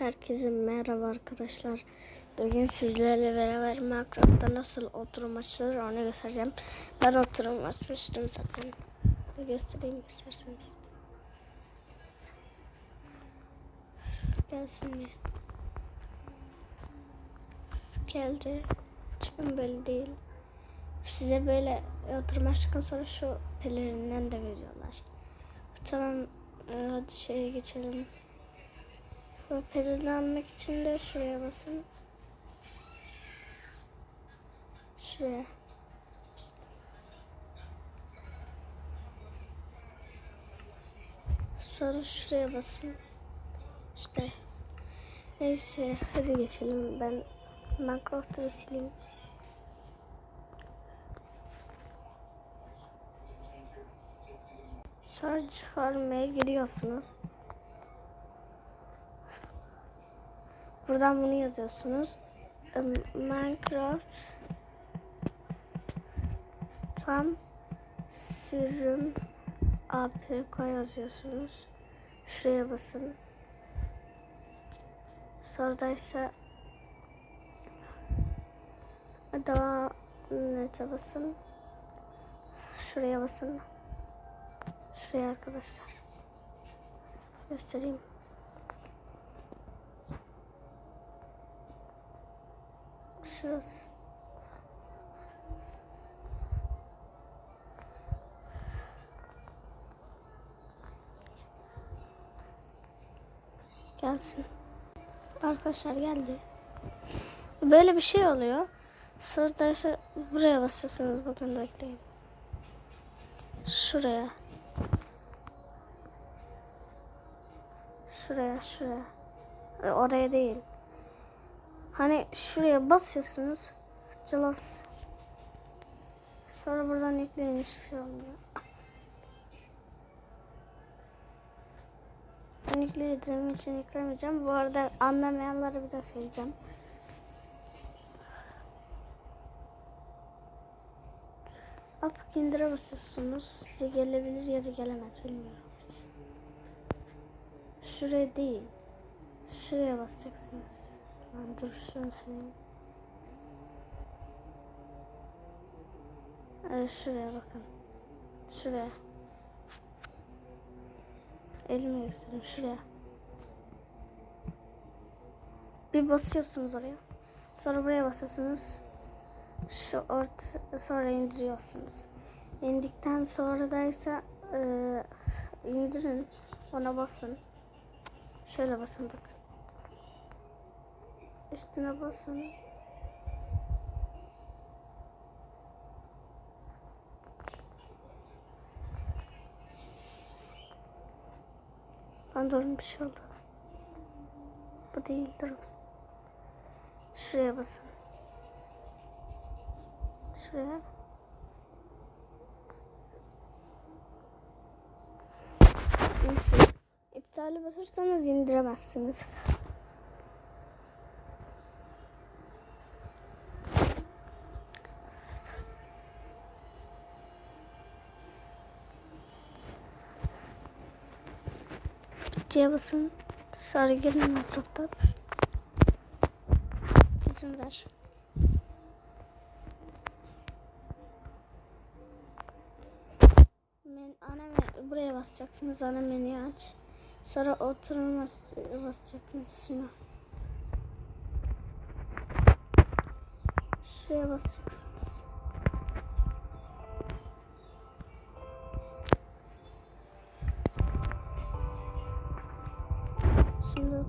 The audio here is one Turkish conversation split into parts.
Herkese merhaba arkadaşlar. Bugün sizlerle beraber Minecraft'ta nasıl oturum açılır onu göstereceğim. Ben oturum açmıştım zaten. Bir göstereyim isterseniz. Gelsin mi? Geldi. Çıkın belli değil. Size böyle oturum açtıktan sonra şu pelerinden de veriyorlar. Tamam e, hadi şeye geçelim. Pelerini almak için de şuraya basın. Şuraya. Sonra şuraya basın. İşte. Neyse hadi geçelim. Ben Minecraft'ı sileyim. Sonra çıkarmaya giriyorsunuz. Buradan bunu yazıyorsunuz. Minecraft tam sürüm APK yazıyorsunuz. Şuraya basın. Sonra da ise daha nete basın. Şuraya basın. Şuraya arkadaşlar. Göstereyim. Şurası. Gelsin. Arkadaşlar geldi. Böyle bir şey oluyor. İse buraya basıyorsunuz. Bakın bekleyin. Şuraya. Şuraya, şuraya. E, Oraya değil. Hani şuraya basıyorsunuz. Cılas. Sonra buradan yükleyin hiçbir şey olmuyor. Ben yükleyeceğim için yüklemeyeceğim. Bu arada anlamayanlara bir de söyleyeceğim. Up indire basıyorsunuz. Size gelebilir ya da gelemez bilmiyorum. hiç. Şuraya değil. Şuraya basacaksınız. Lan dur şunu sileyim. Evet, şuraya bakın. Şuraya. Elimi göstereyim şuraya. Bir basıyorsunuz oraya. Sonra buraya basıyorsunuz. Şu ort sonra indiriyorsunuz. İndikten sonra da ise e, indirin. Ona basın. Şöyle basın bakın. Üstüne basın. Lan durun bir şey oldu. Bu değil durun. Şuraya basın. Şuraya. Neyse. İptali basırsanız indiremezsiniz. Bittiye basın. Sonra girin Minecraft'a. İzin ver. Men, ana men, buraya basacaksınız. Ana menüyü aç. Sonra oturma bas- basacaksınız şuna. Şuraya basacaksınız.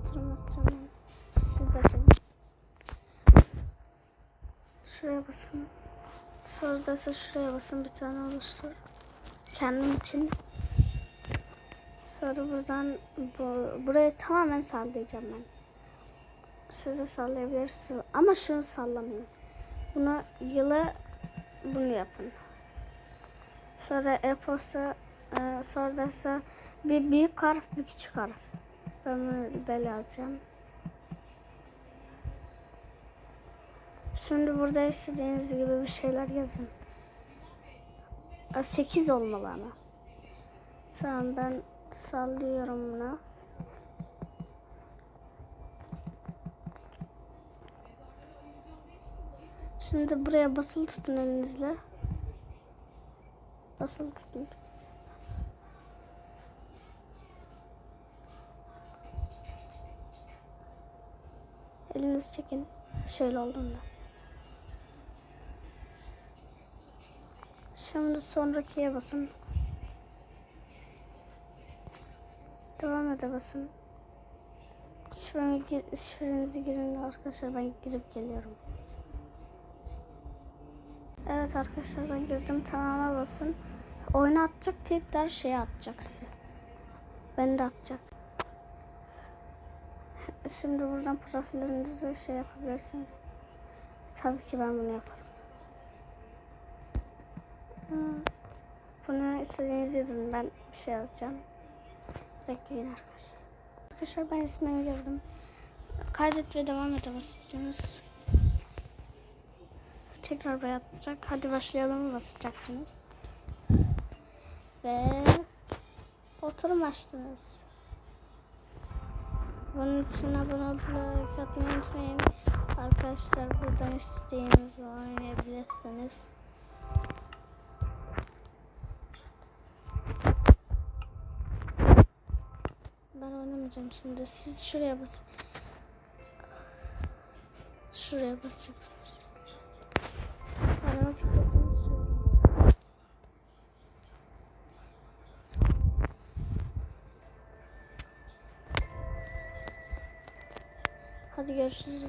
Şimdi oturma basacağım ben. Siz de açabilirsiniz. Şuraya basın. Sonra da ise şuraya basın bir tane oluştur. Kendim için. Sonra buradan bu, burayı tamamen sallayacağım ben. Siz de sallayabilirsiniz. Ama şunu sallamayın. Bunu yılı bunu yapın. Sonra e-posta e, sonra bir büyük harf bir küçük harf. Ben bunu bel alacağım. Şimdi burada istediğiniz gibi bir şeyler yazın. 8 olmalı ama. Tamam ben sallıyorum bunu. Şimdi buraya basılı tutun elinizle. Basılı tutun. Elinizi çekin. Şöyle olduğunda. Şimdi sonrakiye basın. Devam ede basın. Şifremi gir, şifrenizi girin arkadaşlar ben girip geliyorum. Evet arkadaşlar ben girdim tamama basın. Oyunu atacak tekrar şeye atacak size. Beni de atacak. Şimdi buradan profillerinize şey yapabilirsiniz. Tabii ki ben bunu yaparım. Bunu istediğiniz yazın ben bir şey yazacağım. Bekleyin arkadaşlar. Arkadaşlar ben ismimi girdim. Kaydet ve devam ede basacaksınız. Tekrar buraya. Hadi başlayalım basacaksınız. Ve oturum açtınız. Bunun için abone olup atmayı unutmayın. Arkadaşlar buradan istediğinizi oynayabilirsiniz. Ben oynamayacağım şimdi. Siz şuraya basın. Şuraya basacaksınız. Hadi görüşürüz.